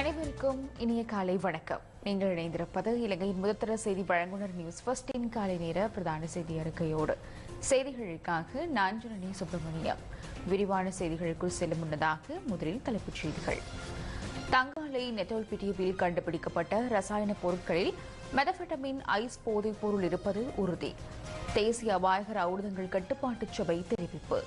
அனைவருக்கும் இனிய காலை வணக்கம். நீங்கள் இணைந்திருப்பது இலங்கையின் முதற்தர செய்தி வழங்குனர் நியூஸ் ஃபர்ஸ்டின் காலை நேர பிரதான செய்தி அறிக்கையோடு. செய்திகளுக்காக நான் ஜனனி சுப்பிரமணியம். விரிவான செய்திகளுக்குள் செல்லும் முன்னதாக முதலில் தலைப்புச் செய்திகள். தங்காலை நெட்டோல்பிட்டியவில் கண்டுபிடிக்கப்பட்ட ரசாயன பொருட்களில் மெதபெட்டமின் ஐஸ் போதைப் பொருள் இருப்பது உறுதி. தேசிய அபாயகர ஊடகங்கள் கட்டுப்பாட்டு சபை தெரிவிப்பு.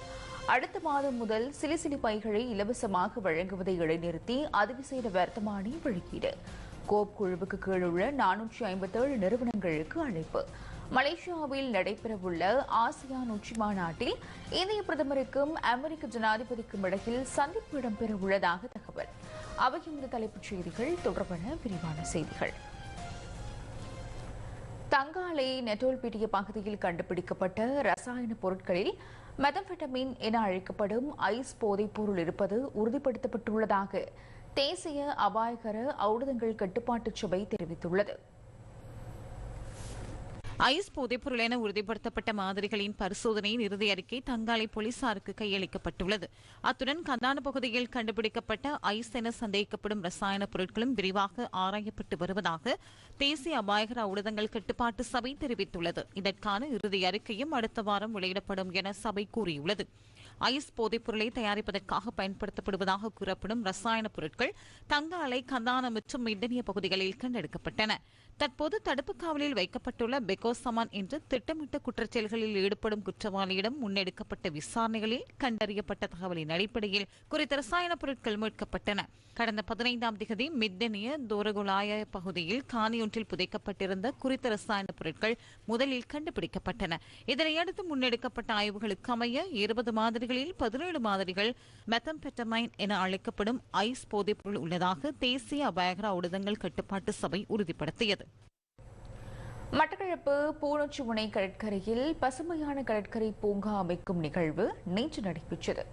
அடுத்த மாதம் முதல் சிலிசிலி பைகளை இலவசமாக வழங்குவதை இடைநிறுத்தி அதிவிசேட வர்த்தமானி வெளியீடு. கோப் குழுவுக்கு கீழுள்ள நானூற்றி ஐம்பத்தேழு நிறுவனங்களுக்கு அழைப்பு. மலேசியாவில் நடைபெறவுள்ள ஆசியான் உச்சி மாநாட்டில் இந்திய பிரதமருக்கும் அமெரிக்க ஜனாதிபதிக்கும் இடையில் சந்திப்பு இடம்பெற உள்ளதாக தகவல். அவையும் இந்த தலைப்புச் செய்திகள் தொடர்பான விரிவான செய்திகள். தங்காலை நெட்டோல்பிட்டிய பகுதியில் கண்டுபிடிக்கப்பட்ட ரசாயன பொருட்களில் மெதம்பெட்டமின் என அழைக்கப்படும் ஐஸ் போதைப் பொருள் இருப்பது உறுதிப்படுத்தப்பட்டுள்ளதாக தேசிய அபாயகர ஔடதங்கள் கட்டுப்பாட்டு சபை தெரிவித்துள்ளது. ஐஸ் போதைப்பொருள் என உறுதிப்படுத்தப்பட்ட மாதிரிகளின் பரிசோதனையின் இறுதி அறிக்கை தங்காலை போலீசாருக்கு கையளிக்கப்பட்டுள்ளது. அத்துடன் கந்தான பகுதியில் கண்டுபிடிக்கப்பட்ட ஐஸ் என சந்தேகிக்கப்படும் ரசாயன பொருட்களும் விரிவாக ஆராயப்பட்டு வருவதாக தேசிய அபாயகர ஊடகங்கள் கட்டுப்பாட்டு சபை தெரிவித்துள்ளது. இதற்கான இறுதி அறிக்கையும் அடுத்த வாரம் வெளியிடப்படும் என சபை கூறியுள்ளது. ஐஸ் போதைப் பொருளை தயாரிப்பதற்காக பயன்படுத்தப்படுவதாக கூறப்படும் ரசாயன பொருட்கள் தங்க அலை கந்தான மற்றும் மிண்டனிய பகுதிகளில் கண்டெடுக்கப்பட்டன. தற்போது தடுப்பு காவலில் வைக்கப்பட்டுள்ள பெகோசமான் என்ற திட்டமிட்ட குற்றச்செயல்களில் ஈடுபடும் குற்றவாளியிடம் முன்னெடுக்கப்பட்ட விசாரணைகளில் கண்டறியப்பட்ட தகவலின் அடிப்படையில் குறித்த ரசாயன பொருட்கள் மீட்கப்பட்டன. கடந்த பதினைந்தாம் திகதி மித்தனிய தோரகுலாய பகுதியில் காணியொன்றில் புதைக்கப்பட்டிருந்த குறித்த ரசாயன பொருட்கள் முதலில் கண்டுபிடிக்கப்பட்டன. இதனையடுத்து முன்னெடுக்கப்பட்ட ஆய்வுகளுக்கு அமைய இருபது மாதிரிகளில் பதினேழு மாதிரிகள் மெத்தம்பெட்டமைன் என அழைக்கப்படும் ஐஸ் போதைப்பொருள் உள்ளதாக தேசிய அபாயகர ஊடகங்கள் கட்டுப்பாட்டு சபை உறுதிப்படுத்தியது. மட்டக்களப்பு பூனொச்சி முனை கடற்கரையில் பசுமையான கடற்கரை பூங்கா அமைக்கும் நிகழ்வு நேற்று நடைபெற்றது.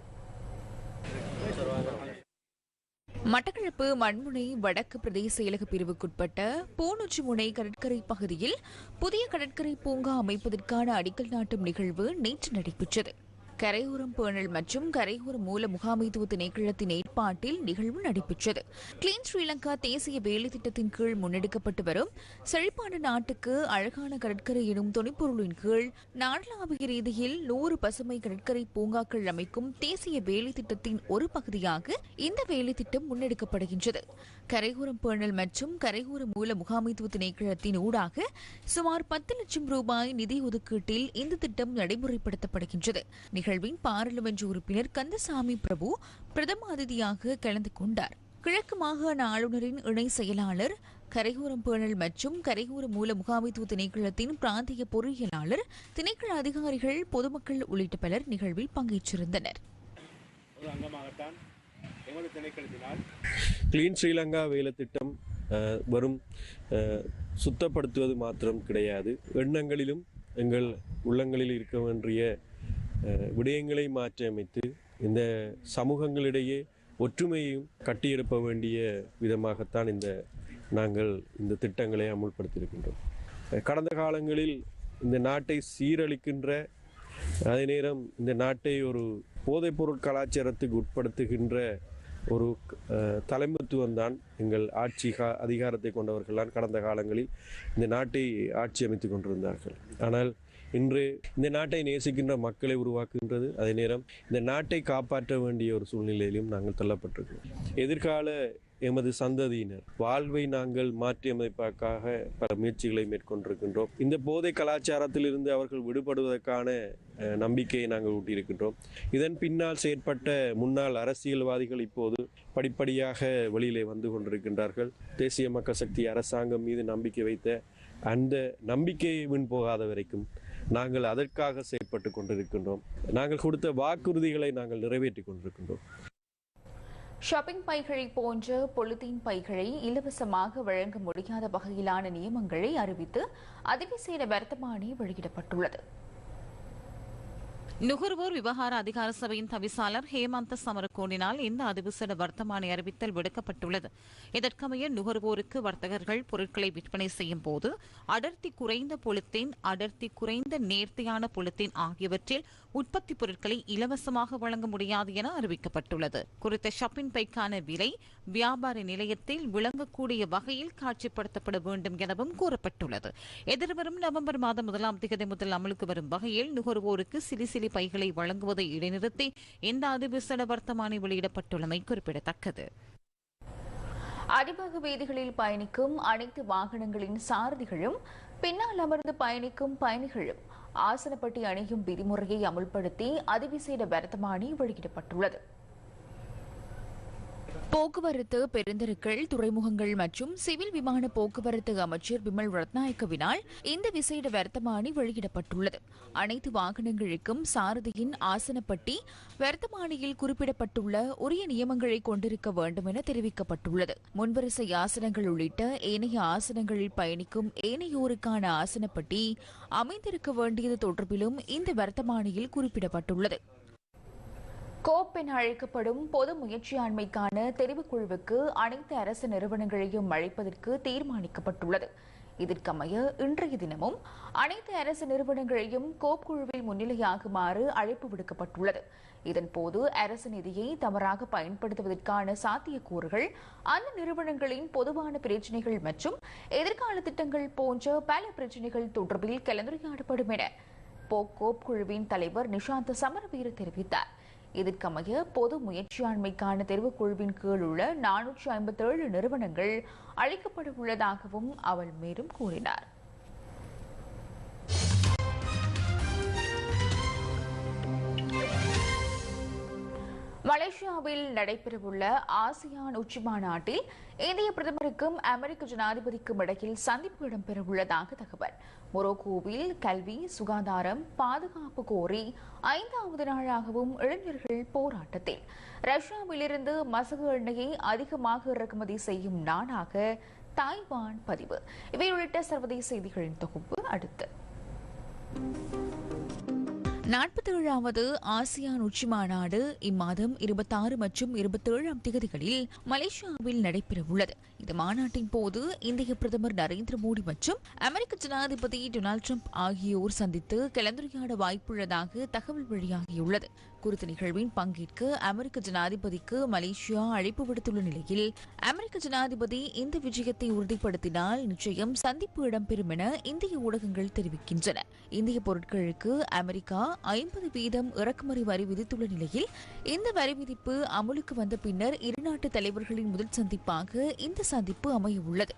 மட்டக்களப்பு மண்முனை வடக்கு பிரதேச செயலக பிரிவுக்குட்பட்ட பூனொச்சி முனை கடற்கரை பகுதியில் புதிய கடற்கரை பூங்கா அமைப்பதற்கான அடிக்கல் நாட்டும் நிகழ்வு நேற்று நடைபெற்றது. கரையோரம் பேணல் மற்றும் கரையோர மூல முகாமைத்துவ திணைக்களத்தின் ஏற்பாட்டில் நிகழ்வு நடைபெற்றது. கிளீன் ஸ்ரீலங்கா தேசிய வேலை திட்டத்தின் கீழ் முன்னெடுக்கப்பட்டு வரும் செழிப்பான நாட்டுக்கு அழகான கடற்கரை எனும் துணைப்பொருளின் கீழ் நாடளாவிய ரீதியில் நூறு பசுமை கடற்கரை பூங்காக்கள் அமைக்கும் தேசிய வேலை திட்டத்தின் ஒரு பகுதியாக இந்த வேலை திட்டம் முன்னெடுக்கப்படுகின்றது. கரையோரம் பேணல் மற்றும் கரையோர மூல முகாமைத்துவ திணைக்களத்தின் ஊடாக சுமார் பத்து லட்சம் ரூபாய் நிதி ஒதுக்கீட்டில் இந்த திட்டம் நடைமுறைப்படுத்தப்படுகின்றது. நிகழ்வின் பாராளுமன்ற உறுப்பினர் கந்தசாமி பிரபு பிரதம அதிதியாக கலந்து கொண்டார். கிழக்கு மாகாண ஆளுநரின் இணை செயலாளர் கரையோரம் பேணல் மற்றும் கரையோர மூல முகாமைத்துவ திணைக்களத்தின் பிராந்திய பொறியியலாளர் திணைக்கள அதிகாரிகள் பொதுமக்கள் உள்ளிட்ட பலர் நிகழ்வில் பங்கேற்றிருந்தனர். கிளீன் ஸ்ரீலங்கா வேலை திட்டம் அஹ், சுத்தப்படுத்துவது மாத்திரம் கிடையாது. எண்ணங்களிலும் எங்கள் உள்ளங்களில் இருக்க வேண்டிய விடயங்களை மாற்றியமைத்து இந்த சமூகங்களிடையே ஒற்றுமையும் கட்டியெழுப்ப வேண்டிய விதமாகத்தான் இந்த நாங்கள் இந்த திட்டங்களை அமுல்படுத்தியிருக்கின்றோம். கடந்த காலங்களில் இந்த நாட்டை சீரழிக்கின்ற அதே நேரம் இந்த நாட்டை ஒரு போதைப்பொருள் கலாச்சாரத்துக்கு உட்படுத்துகின்ற ஒரு தலைமைத்துவம் தான் எங்கள் ஆட்சி அதிகாரத்தை கொண்டவர்கள்தான் கடந்த காலங்களில் இந்த நாட்டை ஆட்சி அமைத்து கொண்டிருந்தார்கள். ஆனால் இன்று இந்த நாட்டை நேசிக்கின்ற மக்களை உருவாக்குகின்றது. அதே நேரம் இந்த நாட்டை காப்பாற்ற வேண்டிய ஒரு சூழ்நிலையிலும் நாங்கள் தள்ளப்பட்டிருக்கிறோம். எதிர்கால எமது சந்ததியினர் வாழ்வை நாங்கள் மாற்றியமைப்பதற்காக பல முயற்சிகளை மேற்கொண்டிருக்கின்றோம். இந்த போதை கலாச்சாரத்திலிருந்து அவர்கள் விடுபடுவதற்கான நம்பிக்கையை நாங்கள் ஊட்டியிருக்கின்றோம். இதன் பின்னால் செயற்பட்ட முன்னாள் அரசியல்வாதிகள் இப்போது படிப்படியாக வெளியிலே வந்து கொண்டிருக்கின்றார்கள். தேசிய மக்கள் சக்தி அரசாங்கம் மீது நம்பிக்கை வைத்த அந்த நம்பிக்கையை வின் போகாத வரைக்கும் நாங்கள் அதற்காக செயற்பட்டு கொண்டிருக்கின்றோம். நாங்கள் கொடுத்த வாக்குறுதிகளை நாங்கள் நிறைவேற்றி கொண்டிருக்கின்றோம். ஷாப்பிங் பைகளை போன்ற பொலித்தீன் பைகளை இலவசமாக வழங்க முடியாத வகையிலான நியமங்களை அறிவித்து அதிவிசேட வர்த்தமானி வெளியிடப்பட்டுள்ளது. நுகர்வோர் விவகார அதிகார சபையின் தவிசாளர் ஹேமந்த சமரகோனினால் இந்த அதிவிசட வர்த்தமானி அறிவித்தல் விடுக்கப்பட்டுள்ளது. இதற்கமைய நுகர்வோருக்கு வர்த்தகர்கள் பொருட்களை விற்பனை செய்யும் போது அடர்த்தி குறைந்த பொலித்தீன் அடர்த்தி குறைந்த நேர்த்தியான பொலித்தீன் ஆகியவற்றில் உற்பத்தி பொருட்களை இலவசமாக வழங்க முடியாது என அறிவிக்கப்பட்டுள்ளது. குறித்த ஷாப்பிங் பைக்கான விலை வியாபார நிலையத்தில் விளங்கக்கூடிய வகையில் காட்சிப்படுத்தப்பட வேண்டும் எனவும் கூறப்பட்டுள்ளது. எதிர்வரும் நவம்பர் மாதம் முதலாம் திகதி முதல் அமலுக்கு வரும் வகையில் நுகர்வோருக்கு சிலி சிலி பைகளை வழங்குவதை இடைநிறுத்தி இந்த அதிவிசட வர்த்தமானி வெளியிடப்பட்டுள்ளமை குறிப்பிடத்தக்கது. அதிவேக வீதிகளில் பயணிக்கும் அனைத்து வாகனங்களின் சாரதிகளும் பின்னால் அமர்ந்து பயணிக்கும் பயணிகளும் ஆசனப்பட்டி அணியும் விதிமுறையை அமுல்படுத்தி அதிவிசேட வர்த்தமானி வெளியிடப்பட்டுள்ளது. போக்குவரத்து பெருந்தெருக்கள் துறைமுகங்கள் மற்றும் சிவில் விமான போக்குவரத்து அமைச்சர் விமல் ரத்நாயக்கவினால் இந்த விசேட வர்த்தமானி வெளியிடப்பட்டுள்ளது. அனைத்து வாகனங்களுக்கும் சாரதியின் ஆசனப்பட்டி வர்த்தமானியில் குறிப்பிடப்பட்டுள்ள உரிய நியமங்களை கொண்டிருக்க வேண்டும் என தெரிவிக்கப்பட்டுள்ளது. முன்வரிசை ஆசனங்கள் உள்ளிட்ட ஏனைய ஆசனங்களில் பயணிக்கும் ஏனையோருக்கான ஆசனப்பட்டி அமைந்திருக்க வேண்டியது தொடர்பிலும் இந்த வர்த்தமானியில் குறிப்பிடப்பட்டுள்ளது. கோப் என அழைக்கப்படும் பொது முயற்சியாண்மைக்கான தெரிவுக்குழுவுக்கு அனைத்து அரசு நிறுவனங்களையும் அழைப்பதற்கு தீர்மானிக்கப்பட்டுள்ளது. இதற்கமைய இன்றைய தினமும் அனைத்து அரசு நிறுவனங்களையும் கோப் குழுவில் முன்னிலையாகுமாறு அழைப்பு விடுக்கப்பட்டுள்ளது. இதன்போது அரசு நிதியை தவறாக பயன்படுத்துவதற்கான சாத்தியக்கூறுகள் அந்த நிறுவனங்களின் பொதுவான பிரச்சினைகள் மற்றும் எதிர்கால திட்டங்கள் போன்ற பல பிரச்சினைகள் தொடர்பில் கலந்துரையாடப்படும் என போக்கோப் குழுவின் தலைவர் நிஷாந்த் சமரவீர தெரிவித்தார். இதற்கமைய பொது முயற்சியாண்மைக்கான தெரிவுக்குழுவின் கீழ் உள்ள நானூற்றி ஐம்பத்தேழு நிறுவனங்கள் அழைக்கப்பட உள்ளதாகவும் அவர் மேலும் கூறினார். மலேசியாவில் நடைபெறவுள்ள ஆசியான் உச்சி மாநாட்டில் இந்திய பிரதமருக்கும் அமெரிக்க ஜனாதிபதிக்கும் இடையில் சந்திப்பு இடம்பெறவுள்ளதாக தகவல். மொரோக்கோவில் கல்வி சுகாதாரம் பாதுகாப்பு கோரி ஐந்தாவது நாளாகவும் இளைஞர்கள் போராட்டத்தில். ரஷ்யாவிலிருந்து மசகு எண்ணெயை அதிகமாக இறக்குமதி செய்யும் நாடாக தாய்வான் பதிவு. இவை உள்ளிட்ட சர்வதேச செய்திகளின் தொகுப்பு அடுத்து. நாற்பத்தி ஏழாவது ஆசியான் உச்சி மாநாடு இம்மாதம் இருபத்தாறு மற்றும் இருபத்தேழாம் திகதிகளில் மலேசியாவில் நடைபெறவுள்ளது. இந்த மாநாட்டின் போது இந்திய பிரதமர் நரேந்திர மோடி மற்றும் அமெரிக்க ஜனாதிபதி டொனால்டு ட்ரம்ப் ஆகியோர் சந்தித்து கலந்துரையாட வாய்ப்புள்ளதாக தகவல் வெளியாகியுள்ளது. குறித்த நிகழ்வின் பங்கேற்க அமெரிக்க ஜனாதிபதிக்கு மலேசியா அழைப்பு விடுத்துள்ள நிலையில் அமெரிக்க ஜனாதிபதி இந்த விஜயத்தை உறுதிப்படுத்தினால் நிச்சயம் சந்திப்பு இடம்பெறும் என இந்திய ஊடகங்கள் தெரிவிக்கின்றன. இந்திய பொருட்களுக்கு அமெரிக்கா ஐம்பது வீதம் இறக்குமதி வரி விதித்துள்ள நிலையில் இந்த வரி விதிப்பு அமலுக்கு வந்த பின்னர் இரு நாட்டு தலைவர்களின் முதல் சந்திப்பாக இந்த சந்திப்பு அமைய உள்ளது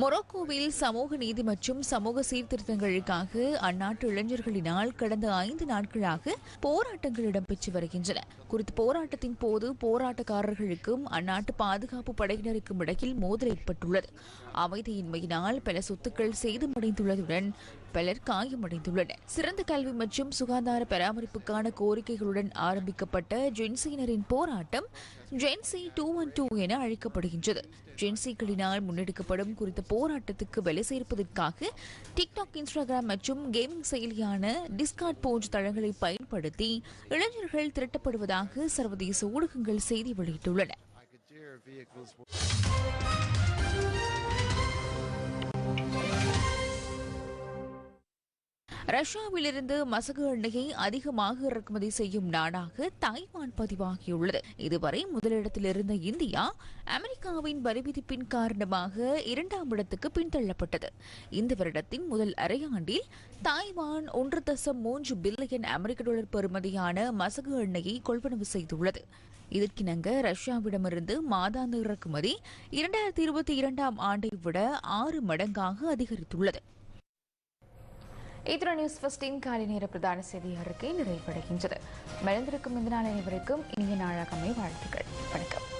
மொரோக்கோவில் சமூக நீதி மற்றும் சமூக சீர்திருத்தங்களுக்காக அந்நாட்டு இளைஞர்களினால் கடந்த ஐந்து நாட்களாக போராட்டங்கள் இடம்பெற்று வருகின்றன. குறித்த போராட்டத்தின் போது போராட்டக்காரர்களுக்கும் அந்நாட்டு பாதுகாப்பு படையினருக்கும் இடையில் மோதல் ஏற்பட்டுள்ளது. அமைதியின்மையினால் பல சொத்துக்கள் சேதமடைந்துள்ளதுடன் பலர் காயமடைந்துள்ளனர். சிறந்த கல்வி மற்றும் சுகாதார பராமரிப்புக்கான கோரிக்கைகளுடன் ஆரம்பிக்கப்பட்ட ஜென்சியினரின் போராட்டம் ஜென்சி டூ ஒன் டூ என அழைக்கப்படுகின்றது. ஜென்சிகளினால் முன்னெடுக்கப்படும் குறித்த போராட்டத்துக்கு வலு சேர்ப்பதற்காக டிக்டாக் இன்ஸ்டாகிராம் மற்றும் கேமிங் செயலியான டிஸ்கார்ட் போன்ற தளங்களை பயன்படுத்தி இளைஞர்கள் திரட்டப்படுவதாக சர்வதேச ஊடகங்கள் செய்தி வெளியிட்டுள்ளன. ரஷ்யாவிலிருந்து மசகு எண்ணெயை அதிகமாக இறக்குமதி செய்யும் நாடாக தாய்வான் பதிவாகியுள்ளது. இதுவரை முதலிடத்தில் இருந்த இந்தியா அமெரிக்காவின் வரிவிதிப்பின் காரணமாக இரண்டாம் இடத்துக்கு பின்தள்ளப்பட்டது. இந்த வருடத்தின் முதல் அரையாண்டில் தாய்வான் ஒன்று தசம் மூன்று பில்லியன் அமெரிக்க டாலர் பெறுமதியான மசகு எண்ணெயை கொள்வனவு செய்துள்ளது. இதற்கிணங்க ரஷ்யாவிடமிருந்து மாதாந்த இறக்குமதி இரண்டாயிரத்தி இருபத்தி இரண்டாம் ஆண்டை விட ஆறு மடங்காக அதிகரித்துள்ளது. இத்துடன் நியூஸ் ஃபஸ்டின் காலை நேர பிரதான செய்தி அறிக்கை நிறைவடைகின்றது. மறைந்திருக்கும் இந்த நாள் அனைவருக்கும் இனிய நாளாகமே வாழ்த்துக்கள். வணக்கம்.